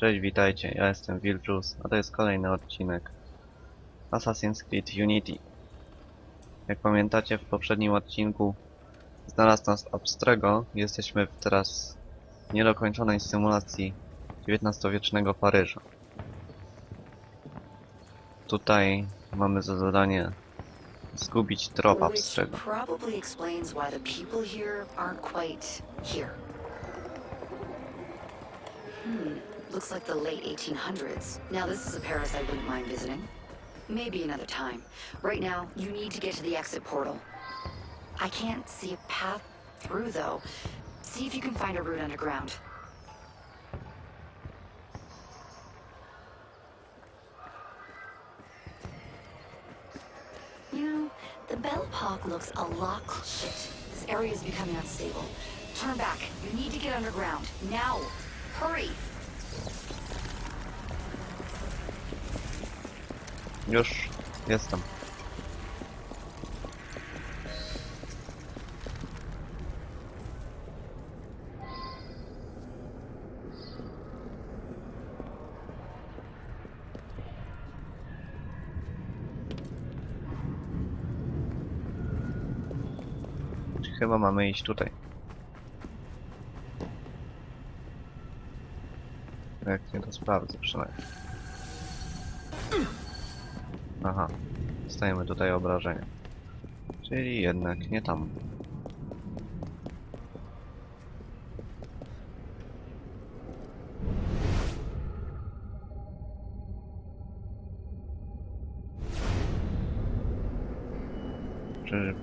Cześć, witajcie, ja jestem Wilczus, a to jest kolejny odcinek Assassin's Creed Unity. Jak pamiętacie, w poprzednim odcinku znalazł nas Abstrego jesteśmy teraz w niedokończonej symulacji XIX-wiecznego Paryża. Tutaj mamy za zadanie zgubić trop Abstrego. Hmm, looks like the late 1800s. Now this is a Paris I wouldn't mind visiting. Maybe another time. Right now, you need to get to the exit portal. I can't see a path through though. See if you can find a route underground. You know, the Belle Epoque looks a lot. This area is becoming unstable. Turn back. You need to get underground. Now. Hurry. Już jestem. Chyba mamy iść tutaj. Jak nie to sprawdzę przynajmniej. Dostajemy tutaj obrażenia. Czyli jednak nie tam. Czy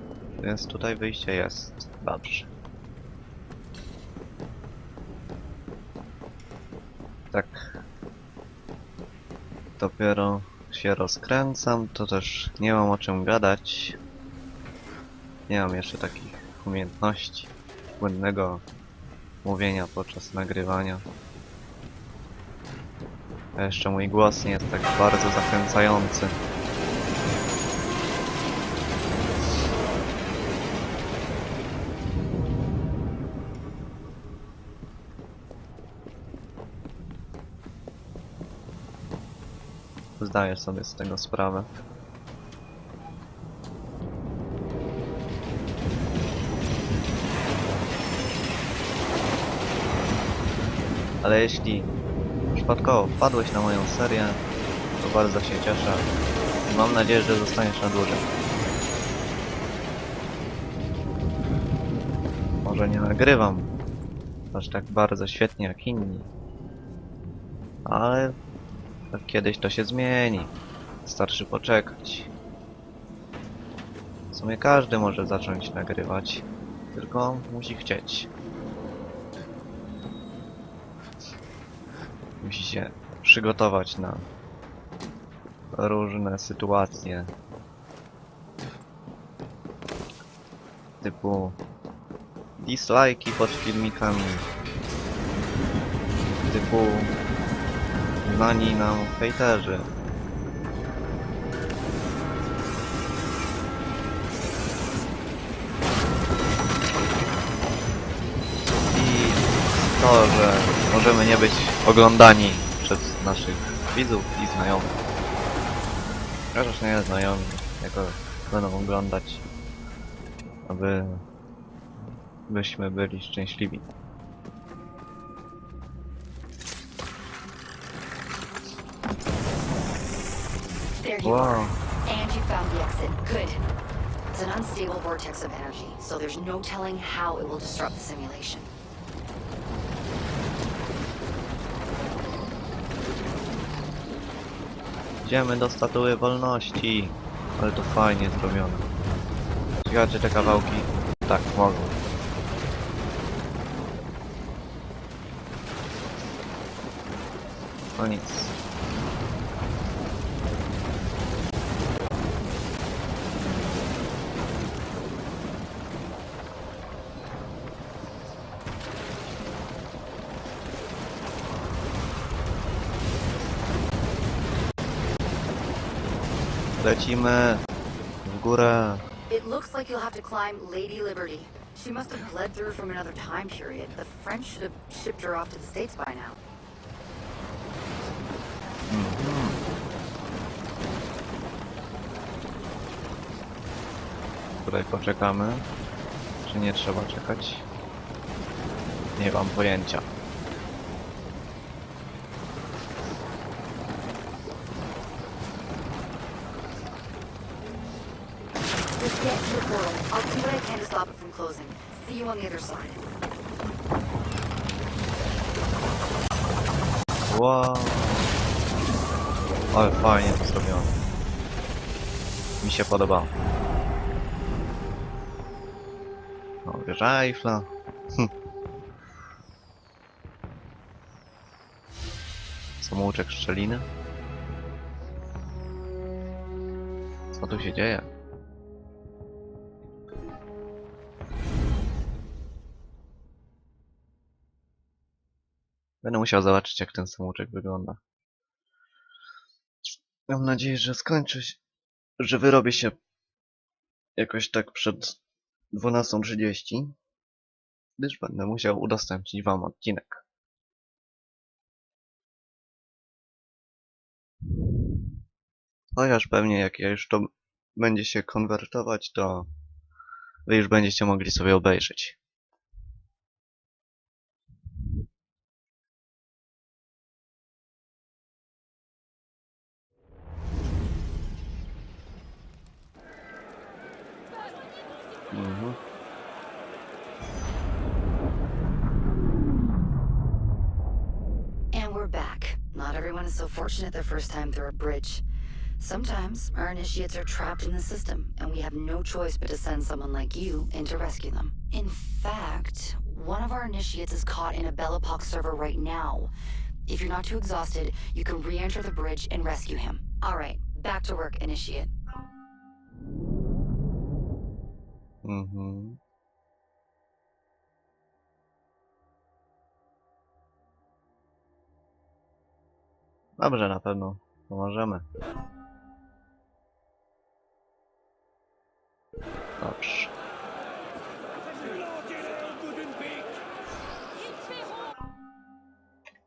jest tutaj wyjście? Jest. Dobrze. Tak. Dopiero się rozkręcam, to też nie mam o czym gadać. Nie mam jeszcze takich umiejętności płynnego mówienia podczas nagrywania. A jeszcze mój głos nie jest tak bardzo zachęcający. Zdaję sobie z tego sprawę. Ale jeśli przypadkowo wpadłeś na moją serię, to bardzo się cieszę. I mam nadzieję, że zostaniesz na dłużej. Może nie nagrywam aż tak bardzo świetnie jak inni, ale Kiedyś to się zmieni. Starszy poczekać. W sumie każdy może zacząć nagrywać, tylko musi chcieć. Musi się przygotować na różne sytuacje. Typu dislike'i pod filmikami. Typu znani nam hejterzy. I to, że możemy nie być oglądani przez naszych widzów i znajomych. Chociaż nie znajomi, jako będą oglądać, aby byśmy byli szczęśliwi. There you Wow. are. And you found the exit. Good. It's an unstable vortex of energy, so there's no telling how it will disrupt the simulation. Idziemy do statuły wolności. Ale to fajnie zrobione. Ciekawe czy te kawałki tak mogą. No nic. Lecimy w górę. It looks like you'll have to climb Lady Liberty. She must have bled through from another time period. The French should have shipped her off to the States by now. Mhm. Tutaj poczekamy. Czy nie trzeba czekać? Nie mam pojęcia. Get to the portal. I'll do what I can to stop it from closing. See you on the other side. Wow. Ale fajnie to. Mi się podobało. O, wieża Eiffla. Hm. Samouczek szczeliny. Co tu się dzieje? Będę musiał zobaczyć jak ten samouczek wygląda. Mam nadzieję, że skończy się, że wyrobię się jakoś tak przed 12.30, gdyż będę musiał udostępnić wam odcinek. Chociaż pewnie jak ja już to będzie się konwertować, to wy już będziecie mogli sobie obejrzeć. Everyone is so fortunate their first time through a bridge. Sometimes our initiates are trapped in the system, and we have no choice but to send someone like you in to rescue them. In fact, one of our initiates is caught in a Bellapox server right now. If you're not too exhausted, you can re enter the bridge and rescue him. Alright, back to work, initiate. Mhm. Dobrze, na pewno pomożemy. Dobrze.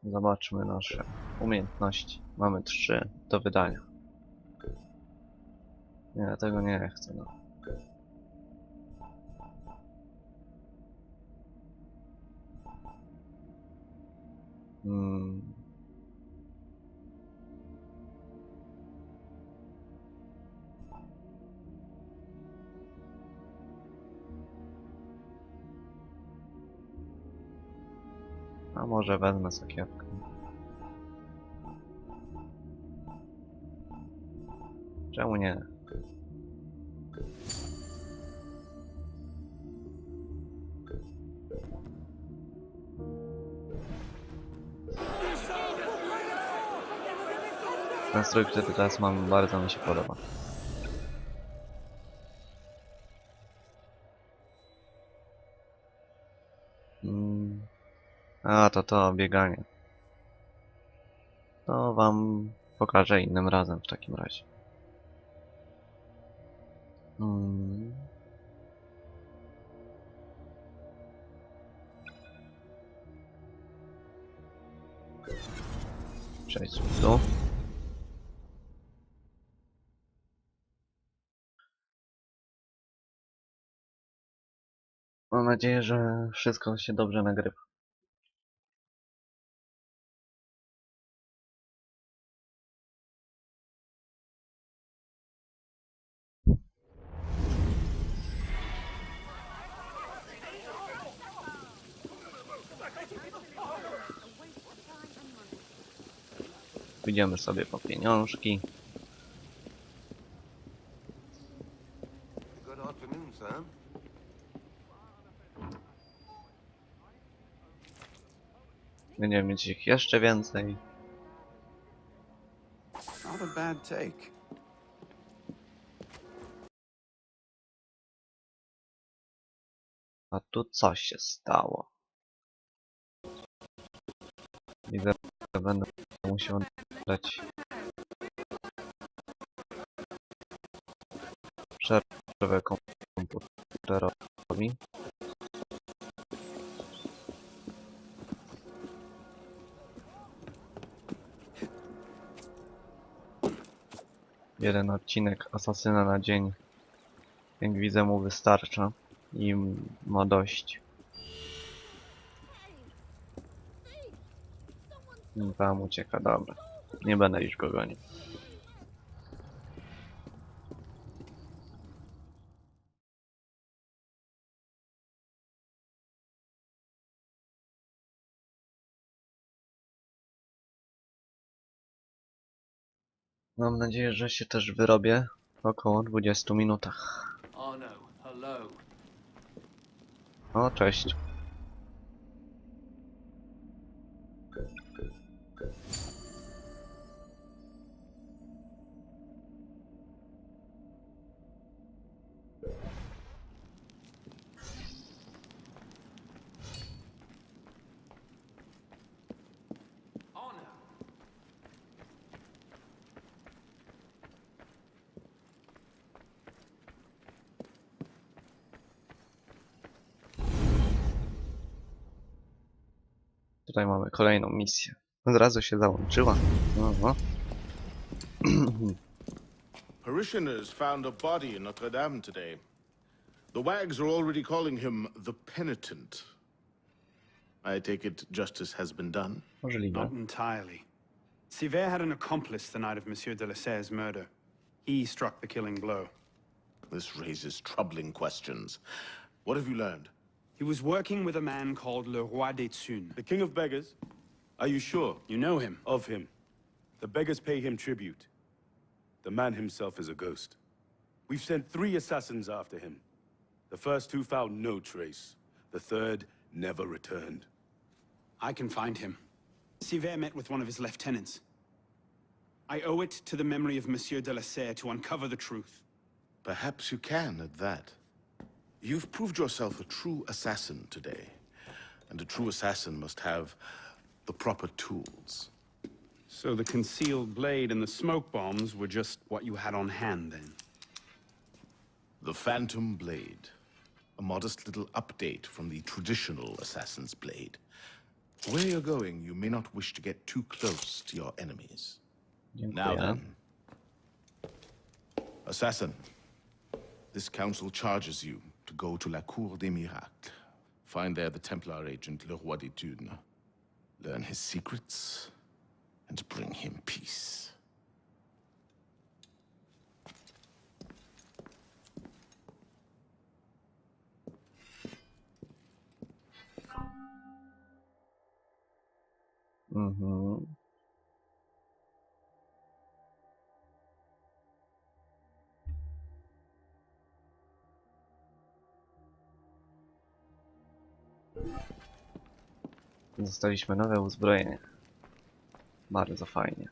Zobaczmy nasze umiejętności. Mamy trzy do wydania. Nie, tego nie chcę. No. Hmm. A może wezmę sakiewkę. Czemu nie? Ten strój, który teraz mam, bardzo mi się podoba. A, to to, bieganie. To wam pokażę innym razem w takim razie. Mm. Przejdźmy tu. Mam nadzieję, że wszystko się dobrze nagrywa. Pójdziemy sobie po pieniążki. Będziemy mieć ich jeszcze więcej. Not a bad take. A tu co się stało? Widzę, że będę musiał dać przerwę komputerowi. Jeden odcinek Asasyna na dzień Jak widzę mu wystarcza i ma dość. Tam ucieka, dobra. Nie będę już go gonił. Mam nadzieję, że się też wyrobię w około 20 minutach. Arno, hello. O, cześć. Tutaj mamy kolejną misję. Od razu się załączyła. No, no. Parishioners found a body in Notre Dame today. The wags are already calling him the Penitent. I take it justice has been done. Możliwe. Not entirely. Siver had an accomplice the night of Monsieur de Lesseur's murder. He struck the killing blow. This raises troubling questions. What have you learned? He was working with a man called Le Roi des Thunes. The king of beggars? Are you sure You know him. of him? The beggars pay him tribute. The man himself is a ghost. We've sent three assassins after him. The first two found no trace. The third never returned. I can find him. Siver met with one of his lieutenants. I owe it to the memory of Monsieur de Lesseure to uncover the truth. Perhaps you can at that. You've proved yourself a true assassin today. And a true assassin must have the proper tools. So the concealed blade and the smoke bombs were just what you had on hand then? The Phantom Blade. A modest little update from the traditional assassin's blade. Where you're going, you may not wish to get too close to your enemies. Now then. Assassin, this council charges you to go to La Cour des Miracles. Find there the Templar agent Le Roi des Thunes. Learn his secrets and bring him peace. Mhm. Dostaliśmy nowe uzbrojenie. Bardzo fajnie.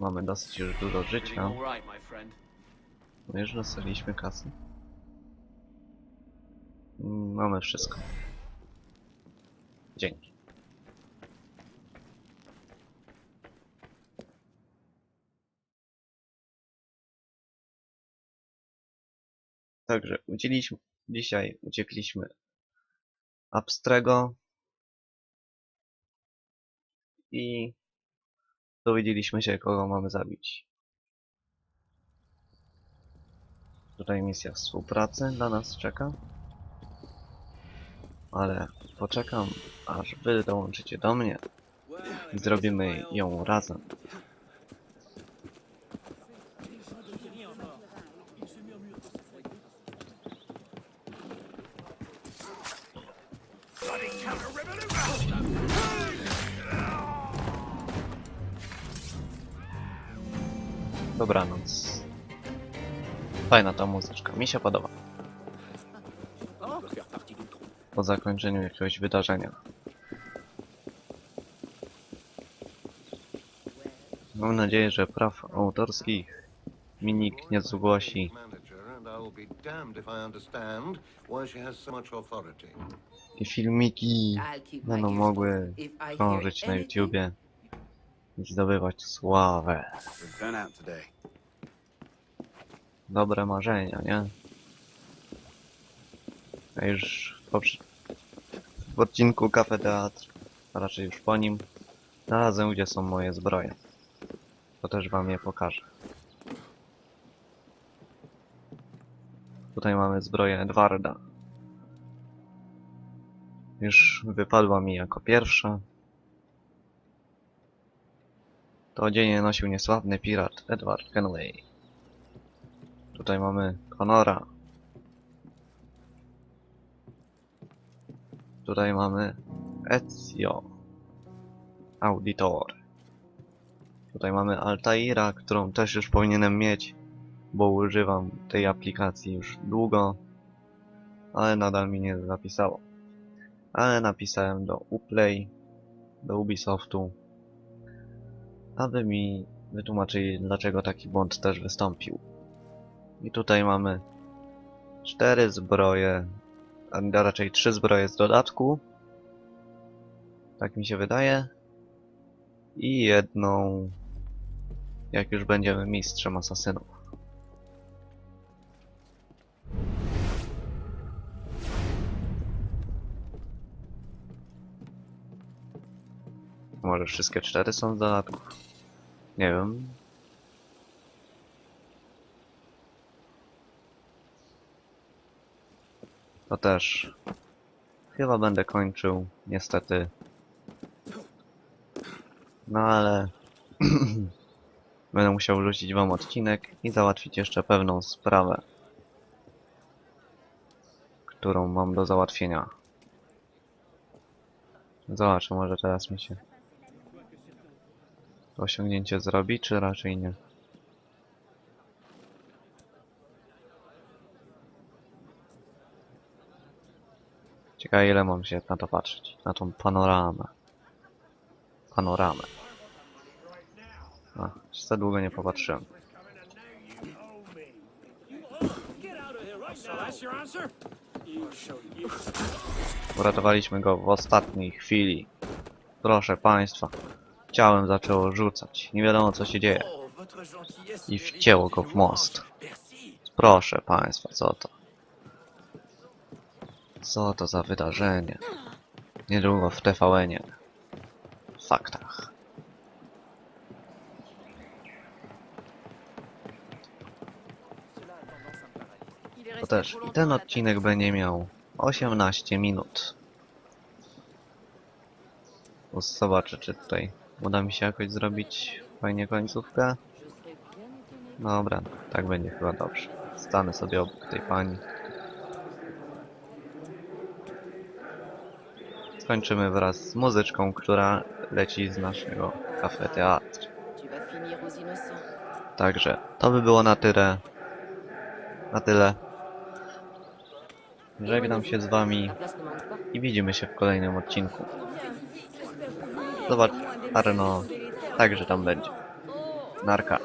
Mamy dosyć już dużo życia. No Już dostaliśmy kasy. Mm, Mamy wszystko. Dzięki. Także udzieliśmy, dzisiaj uciekliśmy Abstrego i dowiedzieliśmy się kogo mamy zabić. Tutaj misja współpracy na nas czeka. Ale poczekam, aż wy dołączycie do mnie i zrobimy ją razem. Dobranoc. Fajna ta muzyczka, mi się podoba. Po zakończeniu jakiegoś wydarzenia. Mam nadzieję, że praw autorskich mi nikt nie zgłosi. I filmiki będą mogły krążyć na YouTubie i zdobywać sławę. Dobre marzenia, nie? A już w, poprze- w odcinku Cafe Teatr, a raczej już po nim, znalazłem gdzie są moje zbroje. To też wam je pokażę. Tutaj mamy zbroję Edwarda. Już wypadła mi jako pierwsza. To odzienie nosił niesławny pirat Edward Kenway. Tutaj mamy Conora. Tutaj mamy Ezio. Auditor. Tutaj mamy Altaira, którą też już powinienem mieć, bo używam tej aplikacji już długo, ale nadal mi nie zapisało. Ale napisałem do Uplay, do Ubisoftu, aby mi wytłumaczyli, dlaczego taki błąd też wystąpił. I tutaj mamy cztery zbroje, a raczej trzy zbroje z dodatku. Tak mi się wydaje. I jedną, jak już będziemy mistrzem asasynów. Może wszystkie cztery są z dodatków? Nie wiem. To też chyba będę kończył, niestety. No ale będę musiał wrzucić wam odcinek i załatwić jeszcze pewną sprawę, którą mam do załatwienia. Zobaczę, może teraz mi się osiągnięcie zrobi, czy raczej nie. Ciekawe ile mam się na to patrzeć. Na tą panoramę. Panoramę. A, za długo nie popatrzyłem. Uratowaliśmy go w ostatniej chwili. Proszę państwa. Ciałem zaczęło rzucać. Nie wiadomo co się dzieje. I wcięło go w most. Proszę państwa, co to? Co to za wydarzenie? Niedługo w TVN-ie. W faktach. To też. I ten odcinek będzie miał 18 minut. Zobaczę, czy tutaj uda mi się jakoś zrobić fajnie końcówkę. Dobra, tak będzie chyba dobrze. Stanę sobie obok tej pani. Skończymy wraz z muzyczką, która leci z naszego cafe teatr. Także to by było na tyle. Na tyle. Żegnam się z wami i widzimy się w kolejnym odcinku. Zobacz, Arno, także tam będzie. Narka.